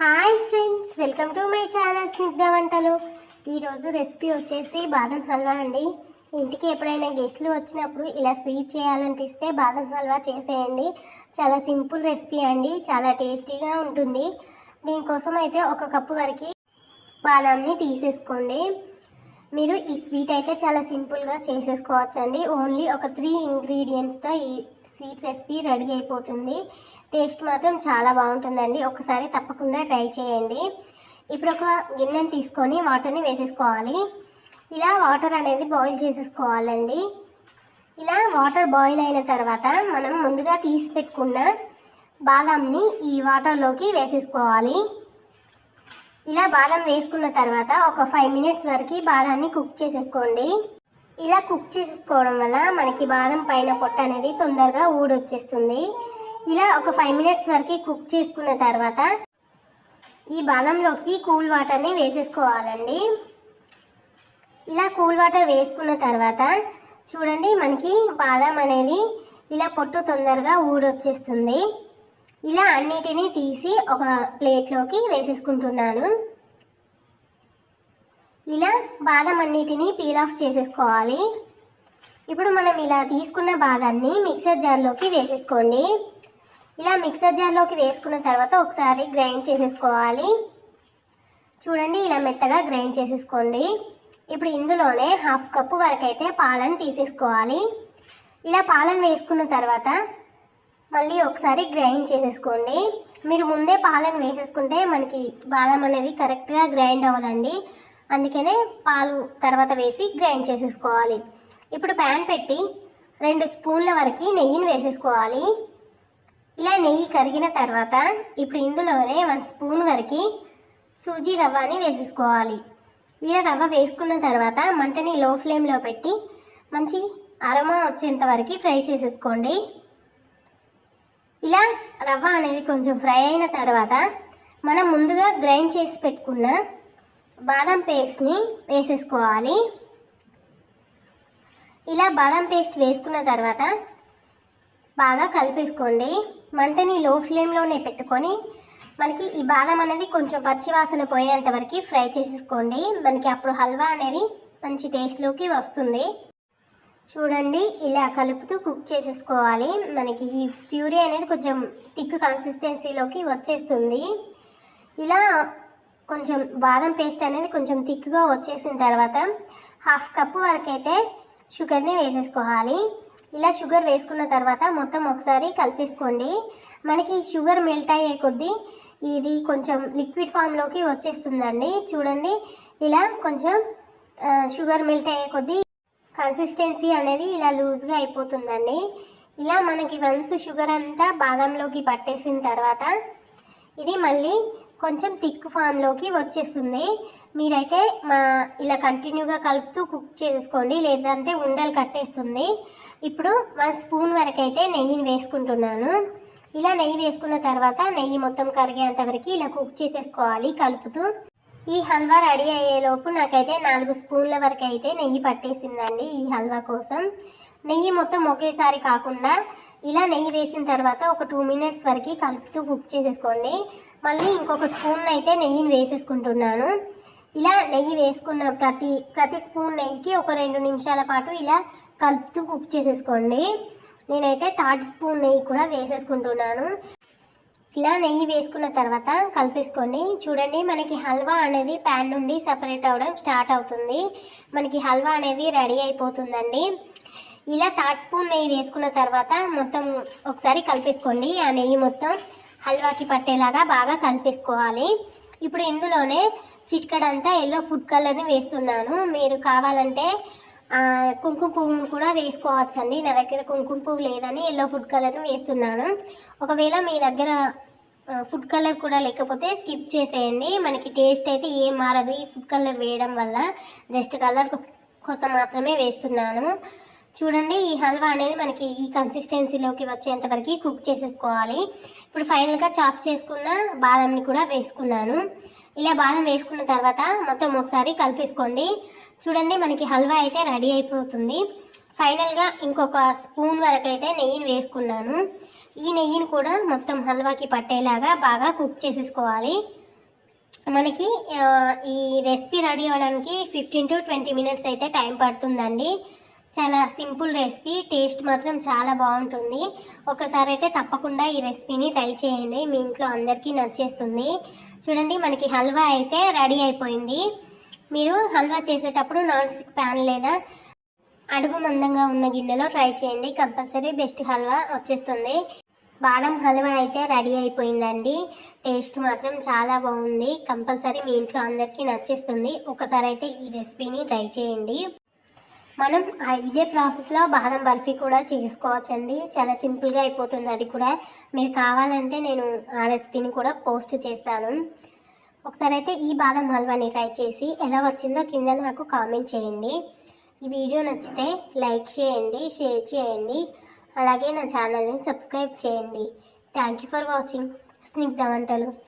Hi friends welcome to my channel Snigdha వంటలు ఈరోజు recipe వచ్చేసి బాదం హల్వా అండి. ఇంటికి ఎప్పుడైనా గెస్ట్లు వచ్చినప్పుడు ఇలా స్వీట్ చేయాలనిపిస్తే బాదం హల్వా చేసేయండి. చాలా సింపుల్ రెసిపీ అండి చాలా టేస్టీగా ఉంటుంది. దీనికోసం అయితే ఒక కప్పు వరకు బాదాంని తీసేసుకోండి. మీరు ఈ స్వీట్ అయితే చాలా సింపుల్గా చేసేసుకోవచ్చు అండి ఓన్లీ ఒక త్రీ ఇంగ్రీడియంట్స్తో ఈ స్వీట్ రెసిపీ రెడీ అయిపోతుంది. టేస్ట్ మాత్రం చాలా బాగుంటుందండి. ఒకసారి తప్పకుండా ట్రై చేయండి. ఇప్పుడు ఒక గిన్నెని తీసుకొని వాటర్ని వేసేసుకోవాలి. ఇలా వాటర్ అనేది బాయిల్ చేసేసుకోవాలండి. ఇలా వాటర్ బాయిల్ అయిన తర్వాత మనం ముందుగా తీసి పెట్టుకున్న బాదాంని ఈ వాటర్లోకి వేసేసుకోవాలి. ఇలా బాదం వేసుకున్న తర్వాత ఒక ఫైవ్ మినిట్స్ వరకు బాదాన్ని కుక్ చేసేసుకోండి. ఇలా కుక్ చేసేసుకోవడం వల్ల మనకి బాదం పైన పొట్ట అనేది తొందరగా ఊడొచ్చేస్తుంది. ఇలా ఒక ఫైవ్ మినిట్స్ వరకు కుక్ చేసుకున్న తర్వాత ఈ బాదంలోకి కూల్ వాటర్ని వేసేసుకోవాలండి. ఇలా కూల్ వాటర్ వేసుకున్న తర్వాత చూడండి మనకి బాదం అనేది ఇలా పొట్టు తొందరగా ఊడొచ్చేస్తుంది. ఇలా అన్నిటినీ తీసి ఒక ప్లేట్లోకి వేసేసుకుంటున్నాను. ఇలా బాదం అన్నిటినీ పీల్ ఆఫ్ చేసేసుకోవాలి. ఇప్పుడు మనం ఇలా తీసుకున్న బాదాన్ని మిక్సర్ జార్లోకి వేసేసుకోండి. ఇలా మిక్సర్ జార్లోకి వేసుకున్న తర్వాత ఒకసారి గ్రైండ్ చేసేసుకోవాలి. చూడండి ఇలా మెత్తగా గ్రైండ్ చేసేసుకోండి. ఇప్పుడు ఇందులోనే హాఫ్ కప్పు వరకు అయితే పాలను తీసేసుకోవాలి. ఇలా పాలను వేసుకున్న తర్వాత మళ్ళీ ఒకసారి గ్రైండ్ చేసేసుకోండి. మీరు ముందే పాలను వేసేసుకుంటే మనకి బాదం అనేది కరెక్ట్గా గ్రైండ్ అవ్వదండి. అందుకనే పాలు తర్వాత వేసి గ్రైండ్ చేసేసుకోవాలి. ఇప్పుడు ప్యాన్ పెట్టి రెండు స్పూన్ల వరకు నెయ్యిని వేసేసుకోవాలి. ఇలా నెయ్యి కరిగిన తర్వాత ఇప్పుడు ఇందులోనే వన్ స్పూన్ వరకు సూజీ రవ్వని వేసేసుకోవాలి. ఇలా రవ్వ వేసుకున్న తర్వాత మంటని లో ఫ్లేమ్లో పెట్టి మంచి అరమ వచ్చేంత వరకు ఫ్రై చేసేసుకోండి. ఇలా రవ్వ అనేది కొంచెం ఫ్రై అయిన తర్వాత మనం ముందుగా గ్రైండ్ చేసి పెట్టుకున్న బాదం పేస్ట్ని వేసేసుకోవాలి. ఇలా బాదం పేస్ట్ వేసుకున్న తర్వాత బాగా కలిపేసుకోండి. మంటని లో ఫ్లేమ్లోనే పెట్టుకొని మనకి ఈ బాదం అనేది కొంచెం పచ్చి వాసన పోయేంత వరకు ఫ్రై చేసేసుకోండి. మనకి అప్పుడు హల్వా అనేది మంచి టేస్ట్లోకి వస్తుంది. చూడండి ఇలా కలుపుతూ కుక్ చేసేసుకోవాలి. మనకి ఈ ప్యూరీ అనేది కొంచెం థిక్ కన్సిస్టెన్సీలోకి వచ్చేస్తుంది. ఇలా కొంచెం బాదం పేస్ట్ అనేది కొంచెం థిక్గా వచ్చేసిన తర్వాత హాఫ్ కప్పు వరకు అయితే షుగర్ని వేసేసుకోవాలి. ఇలా షుగర్ వేసుకున్న తర్వాత మొత్తం ఒకసారి కలిపేసుకోండి. మనకి షుగర్ మెల్ట్ అయ్యే కొద్దీ ఇది కొంచెం లిక్విడ్ ఫామ్లోకి వచ్చేస్తుందండి. చూడండి ఇలా కొంచెం షుగర్ మెల్ట్ అయ్యే కొద్దీ కన్సిస్టెన్సీ అనేది ఇలా లూజ్గా అయిపోతుందండి. ఇలా మనకి వన్స్ షుగర్ అంతా బాదంలోకి పట్టేసిన తర్వాత ఇది మళ్ళీ కొంచెం థిక్ ఫామ్లోకి వచ్చేస్తుంది. మీరైతే మా ఇలా కంటిన్యూగా కలుపుతూ కుక్ చేసుకోండి లేదంటే ఉండలు కట్టేస్తుంది. ఇప్పుడు వన్ స్పూన్ వరకు అయితే నెయ్యిని వేసుకుంటున్నాను. ఇలా నెయ్యి వేసుకున్న తర్వాత నెయ్యి మొత్తం కరిగేంత వరకు ఇలా కుక్ చేసేసుకోవాలి కలుపుతూ. ఈ హల్వా రెడీ అయ్యేలోపు నాకైతే నాలుగు స్పూన్ల వరకు అయితే నెయ్యి పట్టేసిందండి ఈ హల్వా కోసం. నెయ్యి మొత్తం ఒకేసారి కాకుండా ఇలా నెయ్యి వేసిన తర్వాత ఒక టూ మినిట్స్ వరకు కలుపుతూ కుక్ చేసేసుకోండి. మళ్ళీ ఇంకొక స్పూన్ అయితే నెయ్యిని వేసేసుకుంటున్నాను. ఇలా నెయ్యి వేసుకున్న ప్రతి ప్రతి స్పూన్ నెయ్యికి ఒక రెండు నిమిషాల పాటు ఇలా కలుపుతూ కుక్ చేసేసుకోండి. నేనైతే థర్డ్ స్పూన్ నెయ్యి కూడా వేసేసుకుంటున్నాను. ఇలా నెయ్యి వేసుకున్న తర్వాత కలిపేసుకోండి. చూడండి మనకి హల్వా అనేది ప్యాన్ నుండి సపరేట్ అవ్వడం స్టార్ట్ అవుతుంది. మనకి హల్వా అనేది రెడీ అయిపోతుందండి. ఇలా థర్డ్ స్పూన్ నెయ్యి వేసుకున్న తర్వాత మొత్తం ఒకసారి కలిపేసుకోండి. ఆ నెయ్యి మొత్తం హల్వాకి పట్టేలాగా బాగా కలిపేసుకోవాలి. ఇప్పుడు ఇందులోనే చిట్కడంతా ఎల్లో ఫుడ్ కలర్ని వేస్తున్నాను. మీరు కావాలంటే కుంకుమ పువ్వును కూడా వేసుకోవచ్చండి. నా దగ్గర కుంకుమ పువ్వు లేదని ఎల్లో ఫుడ్ కలర్ వేస్తున్నాను. ఒకవేళ మీ దగ్గర ఫుడ్ కలర్ కూడా లేకపోతే స్కిప్ చేసేయండి. మనకి టేస్ట్ అయితే ఏం మారదు ఈ ఫుడ్ కలర్ వేయడం వల్ల. జస్ట్ కలర్ కోసం మాత్రమే వేస్తున్నాను. చూడండి ఈ హల్వా అనేది మనకి ఈ కన్సిస్టెన్సీలోకి వచ్చేంత వరకు కుక్ చేసేసుకోవాలి. ఇప్పుడు ఫైనల్గా చాప్ చేసుకున్న బాదంని కూడా వేసుకున్నాను. ఇలా బాదం వేసుకున్న తర్వాత మొత్తం ఒకసారి కలిపేసుకోండి. చూడండి మనకి హల్వా అయితే రెడీ అయిపోతుంది. ఫైనల్గా ఇంకొక స్పూన్ వరకు అయితే నెయ్యిని వేసుకున్నాను. ఈ నెయ్యిని కూడా మొత్తం హల్వాకి పట్టేలాగా బాగా కుక్ చేసేసుకోవాలి. మనకి ఈ రెసిపీ రెడీ అవ్వడానికి ఫిఫ్టీన్ టు ట్వంటీ మినిట్స్ అయితే టైం పడుతుందండి. చాలా సింపుల్ రెసిపీ టేస్ట్ మాత్రం చాలా బాగుంటుంది. ఒకసారి అయితే తప్పకుండా ఈ రెసిపీని ట్రై చేయండి మీ ఇంట్లో అందరికీ నచ్చేస్తుంది. చూడండి మనకి హల్వా అయితే రెడీ అయిపోయింది. మీరు హల్వా చేసేటప్పుడు నాన్ స్టిక్ ప్యాన్ లేదా అడుగు మందంగా ఉన్న గిన్నెలో ట్రై చేయండి కంపల్సరీ బెస్ట్ హల్వా వచ్చేస్తుంది. బాదం హల్వా అయితే రెడీ అయిపోయిందండి. టేస్ట్ మాత్రం చాలా బాగుంది కంపల్సరీ మీ ఇంట్లో అందరికీ నచ్చేస్తుంది. ఒకసారి అయితే ఈ రెసిపీని ట్రై చేయండి. మనం ఇదే ప్రాసెస్లో బాదం బర్ఫీ కూడా చేసుకోవచ్చండి. చాలా సింపుల్గా అయిపోతుంది అది కూడా. మీరు కావాలంటే నేను ఆ రెసిపీని కూడా పోస్ట్ చేస్తాను. ఒకసారి అయితే ఈ బాదం హల్వాని ట్రై చేసి ఎలా వచ్చిందో కింద నాకు కామెంట్ చేయండి. ఈ వీడియో నచ్చితే లైక్ చేయండి షేర్ చేయండి. అలాగే నా ఛానల్ని సబ్స్క్రైబ్ చేయండి. Thank you for watching. Snigdha వంటలు.